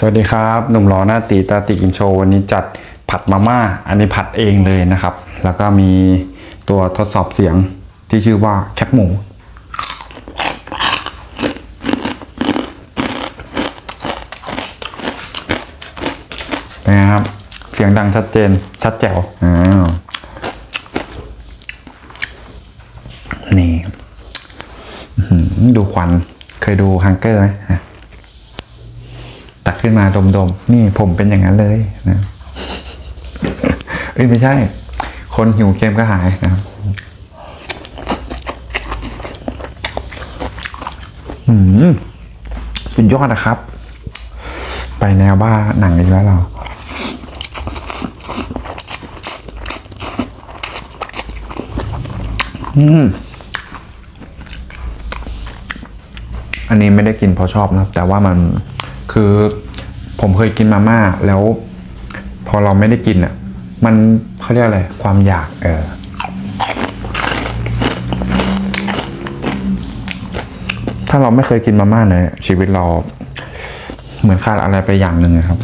สวัสดีครับหนุ่มหล่อหน้าตีตาติกินโชว์วันนี้จัดผัดมาม่า อันนี้ผัดเองเลยนะครับ แล้วก็มีตัวทดสอบเสียงที่ชื่อว่าแคปหมูนไงครับ เสียงดังชัดเจนชัดแจ๋วอ้าวนี่ดูควันเคยดูฮังเกอร์ไหม ตักขึ้นมาดมๆ นี่ผมเป็นอย่างนั้นเลยนะเอ้ยไม่ใช่ คนหิวเกมก็หายนะครับหืมสุดยอดนะครับ ไปแนวบ้าหนังอีกแล้วเราอืมอันนี้ไม่ได้กินเพราะชอบนะครับแต่ว่ามัน คือผมเคยกินมาม่าแล้ว พอเราไม่ได้กินอะ มันเขาเรียกอะไร ความอยาก เออ ถ้าเราไม่เคยกินมาม่าเนี่ยชีวิตเราเหมือนขาดอะไรไปอย่างหนึ่งอะครับ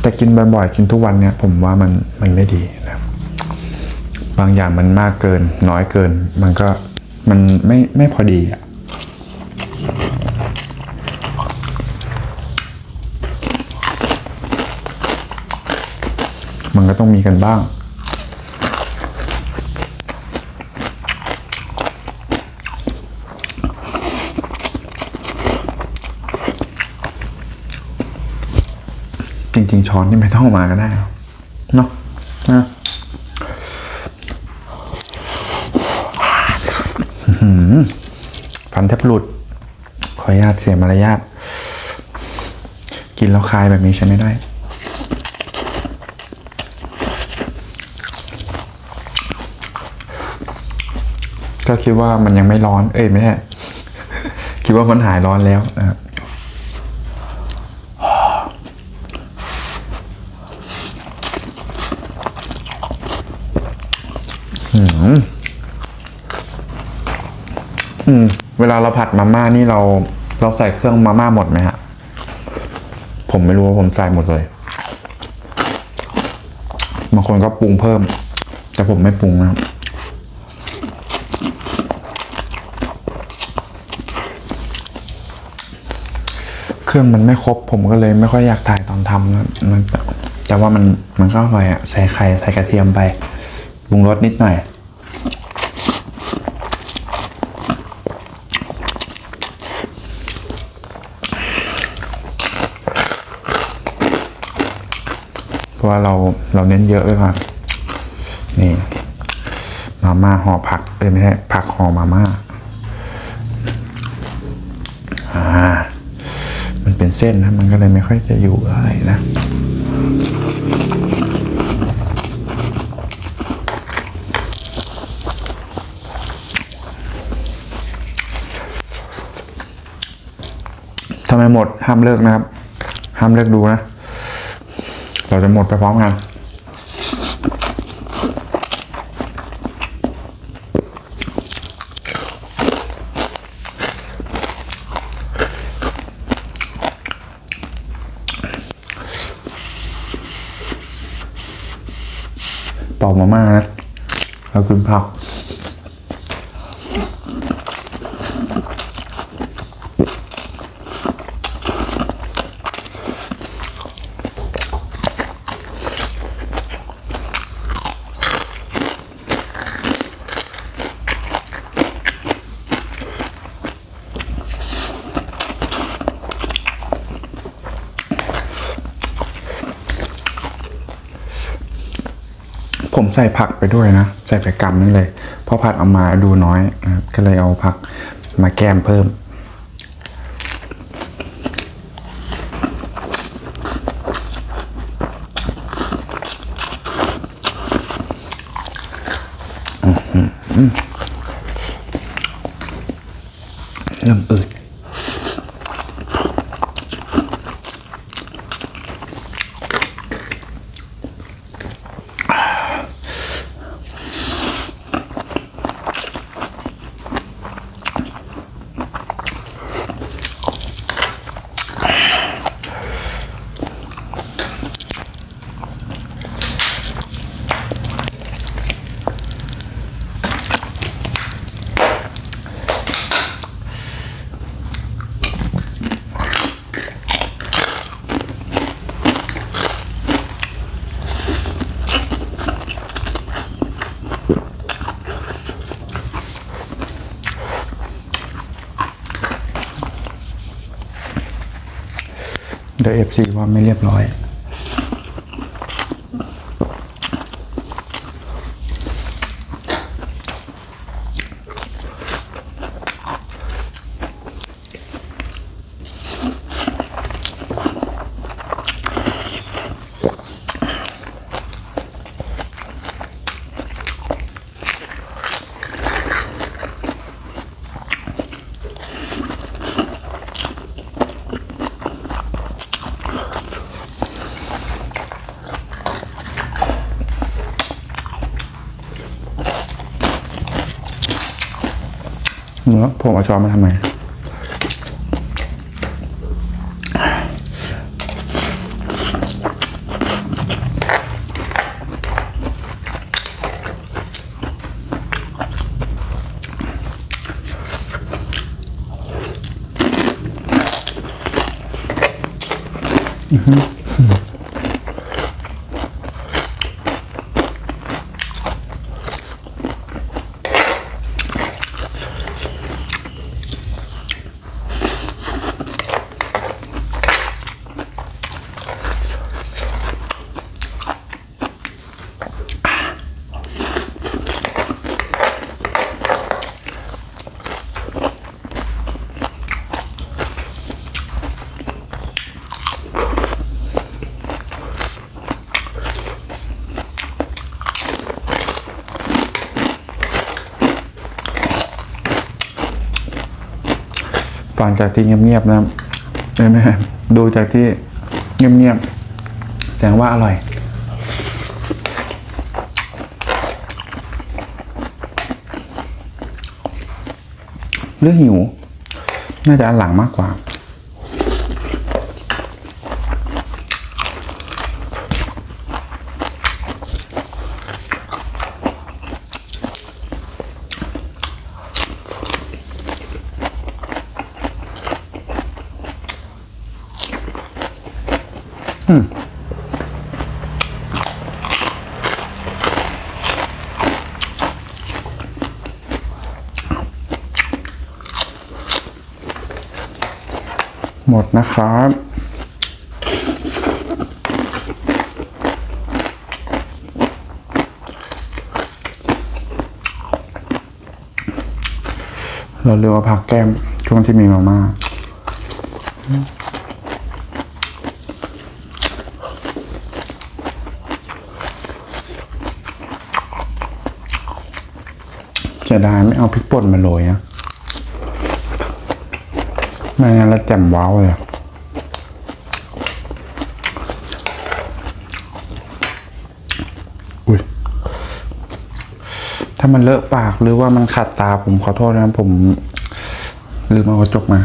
แต่กินบ่อยๆ กินทุกวันเนี่ย ผมว่ามันมันไม่ดี บางอย่างมันมากเกิน น้อยเกิน มันก็มันไม่ไม่พอดีอะมันก็ต้องมีกันบ้าง จริงๆช้อนนี่ไม่ต้องเอามาก็ได้เนาะอื้อหือ ฟันแทบหลุด ขออนุญาตเสียมารยาทกินแล้วคายแบบนี้ใช้ไม่ได้ ก็คิดว่ามันยังไม่ร้อน เอ้ยไม่ใช่คิดว่ามันหายร้อนแล้วนะครับ อืม เวลาเราผัดมาม่านี่เรา เราใส่เครื่องมาม่าหมดไหมฮะ ผมไม่รู้ว่าผมใส่หมดเลย บางคนก็ปรุงเพิ่ม แต่ผมไม่ปรุงนะครับเครื่องมันไม่ครบ ผมก็เลยไม่ค่อยอยากถ่ายตอนทำนะมันแต่แต่ว่ามันมันก็อร่อยอะใส่ไข่ใส่กระเทียมไปปรุงรสนิดหน่อย เพราะ ว่าเราเราเน้นเยอะไว้ก่อนนี่มาม่าห่อผักเอ้ยไม่ใช่ผักห่อมาม่าอ่า มันเป็นเส้นนะ มันก็เลยไม่ค่อยจะอยู่อะไรนะทำไมหมดห้ามเลิกนะครับ ห้ามเลิกดูนะ เราจะหมดไปพร้อมกันปอกมาม่านะแล้วกินผัก ผมใส่ผักไปด้วยนะ ใส่ไปกำนึงเลย เพราะผักเอามาดูน้อยนะครับก็เลยเอาผักมาแก้มเพิ่ม เริ่มอืด ดี๋ยวเอฟซีว่าไม่เรียบร้อย เนื้อผมเอาช้อนมาทำไมอือ ฟังจากที่เงียบๆนะเห็นไหมดูจากที่เงียบๆแสดงว่าอร่อย เรื่องหิว น่าจะอันหลังมากกว่า ดนะครับเราเลือกว่าผักแก้มช่วงที่มีมาม่าจะได้ไม่เอาพริกป่นมาโรยนะ ไม่งั้นแล้วแจ่มว้าวเลยอุ้ยถ้ามันเลอะปากหรือว่ามันขัดตาผมขอโทษนะผมลืมเอากระจกมา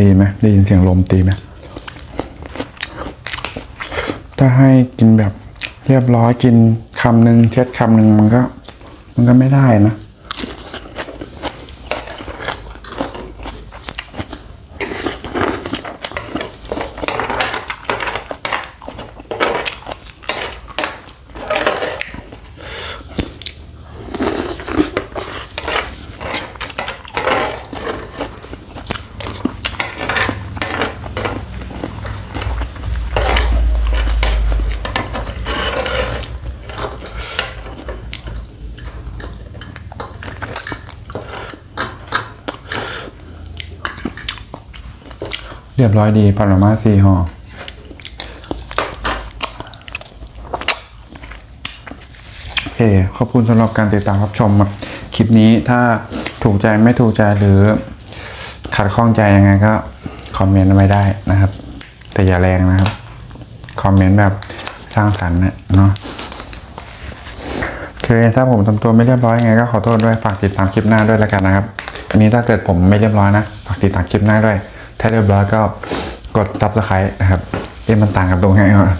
ดีไหมได้ยินเสียงลมตีไหมถ้าให้กินแบบเรียบร้อยกินคำหนึ่งเช็ดคำหนึ่งมันก็ มันก็ไม่ได้นะ เรียบร้อยดีปานามาสี่ห่อโอเค ขอบคุณสำหรับการติดตามรับชมครับคลิปนี้ถ้าถูกใจไม่ถูกใจหรือขัดข้องใจยังไงก็คอมเมนต์ไว้ได้นะครับ แต่อย่าแรงนะครับ คอมเมนต์แบบสร้างสรรค์นะเนาะโอถ้าผมทำตัวไม่เรียบร้อยยังไงก็ขอโทษด้วยฝากติดตามคลิปหน้าด้วยแล้วกันนะครับ อันนี้ถ้าเกิดผมไม่เรียบร้อยนะ ฝากติดตามคลิปหน้าด้วย ถ้าเรียบร้อยก็กด subscribe นะครับเอ๊ะมันต่างกับตรงไหนวะ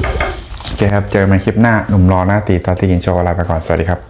โอเคครับ เจอกันใหม่คลิปหน้า หนุ่มรอหน้าตีตอนที่กินโชว์ลาไปก่อน สวัสดีครับ